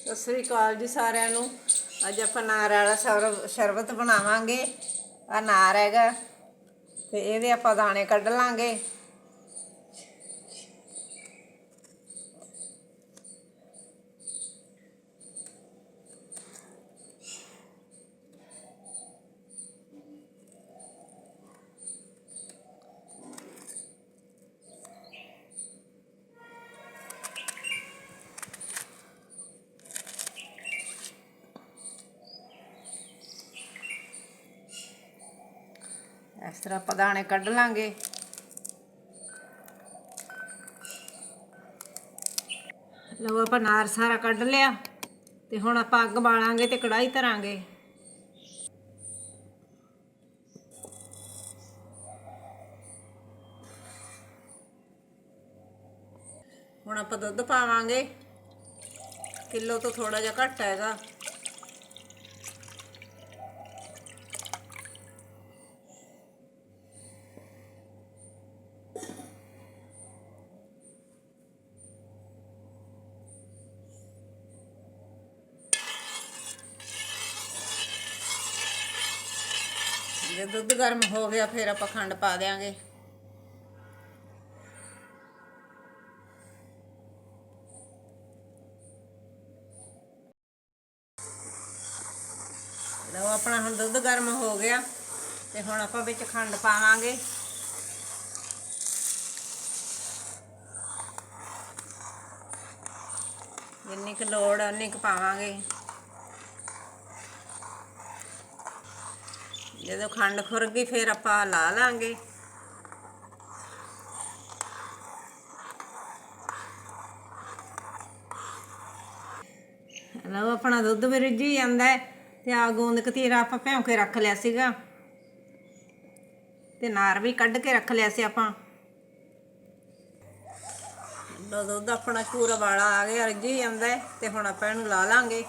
ਸਤਿ ਸ੍ਰੀ ਅਕਾਲ ਜੀ ਸਾਰਿਆਂ ਨੂੰ। ਅੱਜ ਆਪਾਂ ਨਾਰ ਵਾਲਾ ਸ਼ਰ- ਸ਼ਰਬਤ ਬਣਾਵਾਂਗੇ। ਆ ਨਾਰ ਹੈਗਾ, ਤੇ ਇਹਦੇ ਆਪਾਂ ਦਾਣੇ ਕੱਢ ਲਾਂਗੇ। ਇਸ ਤਰ੍ਹਾਂ ਆਪਾਂ ਦਾਣੇ ਕੱਢ ਲਾਂਗੇ। ਲਓ ਆਪਾਂ ਨਾਰ ਸਾਰਾ ਕੱਢ ਲਿਆ ਤੇ ਹੁਣ ਆਪਾਂ ਅੱਗ ਬਾਲਾਂਗੇ ਤੇ ਕੜਾਈ ਧਰਾਂਗੇ। ਹੁਣ ਆਪਾਂ ਦੁੱਧ ਪਾਵਾਂਗੇ। ਕਿਲੋ ਤੋਂ ਥੋੜਾ ਜਿਹਾ ਘੱਟ ਹੈਗਾ। ਜੇ ਦੁੱਧ ਗਰਮ ਹੋ ਗਿਆ, ਫਿਰ ਆਪਾਂ ਖੰਡ ਪਾ ਦੇਾਂਗੇ ਲਓ, ਆਪਣਾ ਹੁਣ ਦੁੱਧ ਗਰਮ ਹੋ ਗਿਆ ਤੇ ਹੁਣ ਆਪਾਂ ਵਿੱਚ ਖੰਡ ਪਾਵਾਂਗੇ। ਜਿੰਨੀ ਕੁ ਲੋੜ ਉਨੀ ਕੁ ਪਾਵਾਂਗੇ। ਜਦੋਂ ਖੰਡ ਖੁਰ ਗਈ, ਫਿਰ ਆਪਾਂ ਲਾ ਲਾਂਗੇ। ਲਓ, ਆਪਣਾ ਦੁੱਧ ਵੀ ਰਿੱਝੀ ਜਾਂਦਾ ਤੇ ਆ ਗੋਂਦ ਕਤੀਰਾ ਆਪਾਂ ਭਿਉਂ ਕੇ ਰੱਖ ਲਿਆ ਸੀਗਾ। ਤੇ ਨਾਰ ਵੀ ਕੱਢ ਕੇ ਰੱਖ ਲਿਆ ਸੀ ਆਪਾਂ। ਦੁੱਧ ਆਪਣਾ ਪੂਰਾ ਵਾਲਾ ਆ ਗਿਆ, ਰਿੱਝੀ ਜਾਂਦਾ ਤੇ ਹੁਣ ਆਪਾਂ ਇਹਨੂੰ ਲਾ ਲਾਂਗੇ।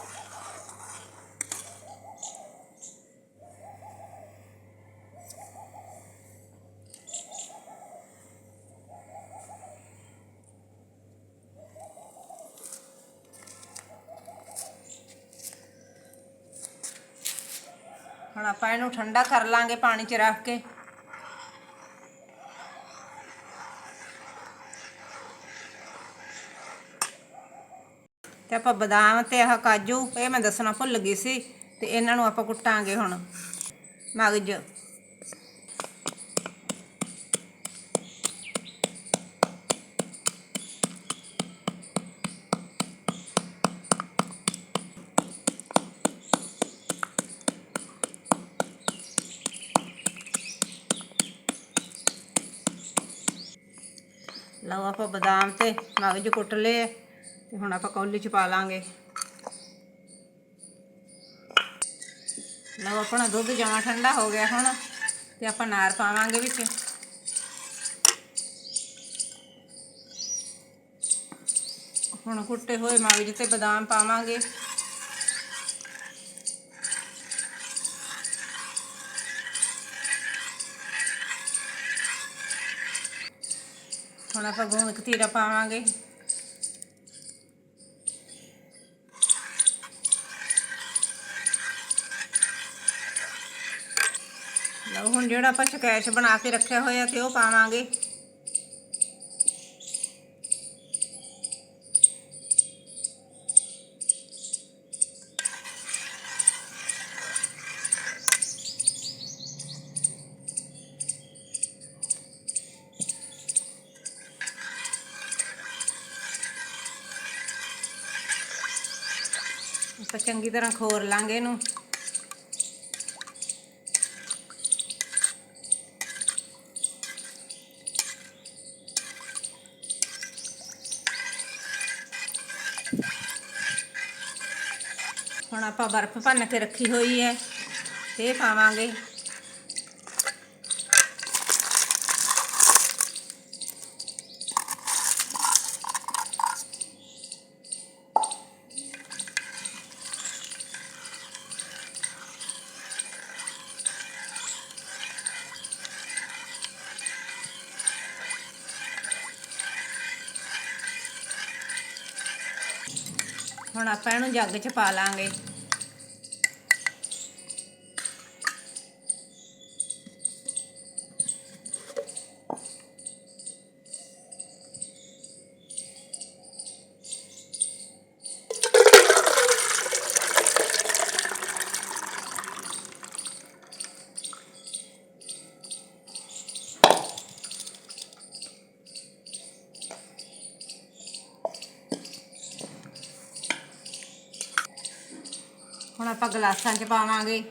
ਹੁਣ ਆਪਾਂ ਇਹਨੂੰ ਠੰਡਾ ਕਰ ਲਾਂਗੇ ਪਾਣੀ 'ਚ ਰੱਖ ਕੇ। ਤੇ ਆਪਾਂ ਬਦਾਮ ਤੇ ਆਹ ਕਾਜੂ, ਇਹ ਮੈਂ ਦੱਸਣਾ ਭੁੱਲ ਗਈ ਸੀ, ਤੇ ਇਹਨਾਂ ਨੂੰ ਆਪਾਂ ਕੁੱਟਾਂਗੇ ਹੁਣ। ਮਗਜ। ਲਓ ਆਪਾਂ ਬਦਾਮ ਤੇ ਮਗਜ ਕੁੱਟ ਲਏ ਤੇ ਹੁਣ ਆਪਾਂ ਕੌਲੀ ਚ ਪਾ ਲਾਂਗੇ। ਲਓ ਆਪਣਾ ਦੁੱਧ ਜਮਾ ਠੰਡਾ ਹੋ ਗਿਆ ਹੁਣ ਤੇ ਆਪਾਂ ਨਾਰ ਪਾਵਾਂਗੇ ਵਿੱਚ। ਹੁਣ ਕੁੱਟੇ ਹੋਏ ਮਗਜ ਤੇ ਬਦਾਮ ਪਾਵਾਂਗੇ। ਹੁਣ ਆਪਾਂ ਗੂੰਦ ਕਤੀਰਾ ਪਾਵਾਂਗੇ। ਲਓ, ਹੁਣ ਜਿਹੜਾ ਆਪਾਂ ਸ਼ਕੈਸ਼ ਬਣਾ ਕੇ ਰੱਖਿਆ ਹੋਇਆ ਤੇ ਉਹ ਪਾਵਾਂਗੇ। ਆਪਾਂ ਚੰਗੀ ਤਰ੍ਹਾਂ ਖੋਰ ਲਾਂਗੇ ਇਹਨੂੰ ਹੁਣ ਆਪਾਂ ਬਰਫ਼ ਭੰਨ ਕੇ ਰੱਖੀ ਹੋਈ ਹੈ ਤੇ ਇਹ ਪਾਵਾਂਗੇ ਹੁਣ ਆਪਾਂ ਇਹਨੂੰ ਜੱਗ 'ਚ ਪਾ ਲਾਂਗੇ। ਹੁਣ ਆਪਾਂ ਗਲਾਸਾਂ 'ਚ ਪਾਵਾਂਗੇ।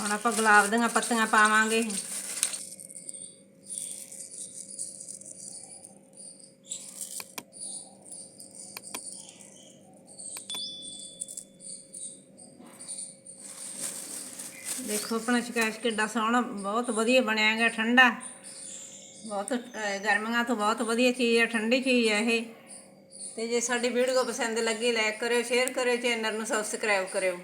ਹੁਣ ਆਪਾਂ ਗੁਲਾਬ ਦੀਆਂ ਪੱਤੀਆਂ ਪਾਵਾਂਗੇ। ਦੇਖੋ, ਆਪਣਾ ਸ਼ਿਕਾਇਤ ਕਿੱਡਾ ਸੋਹਣਾ, ਬਹੁਤ ਵਧੀਆ ਬਣਿਆ ਹੈਗਾ ਠੰਡਾ। ਬਹੁਤ ਗਰਮੀਆਂ ਤੋਂ ਬਹੁਤ ਵਧੀਆ ਚੀਜ਼ ਹੈ ਠੰਡੀ ਚੀਜ਼ ਹੈ ਇਹ। ਤੇ ਜੇ ਸਾਡੀ ਵੀਡੀਓ ਪਸੰਦ ਲੱਗੀ ਲਾਈਕ ਕਰਿਓ ਸ਼ੇਅਰ ਕਰਿਓ ਚੈਨਲ ਨੂੰ ਸਬਸਕ੍ਰਾਈਬ ਕਰਿਓ।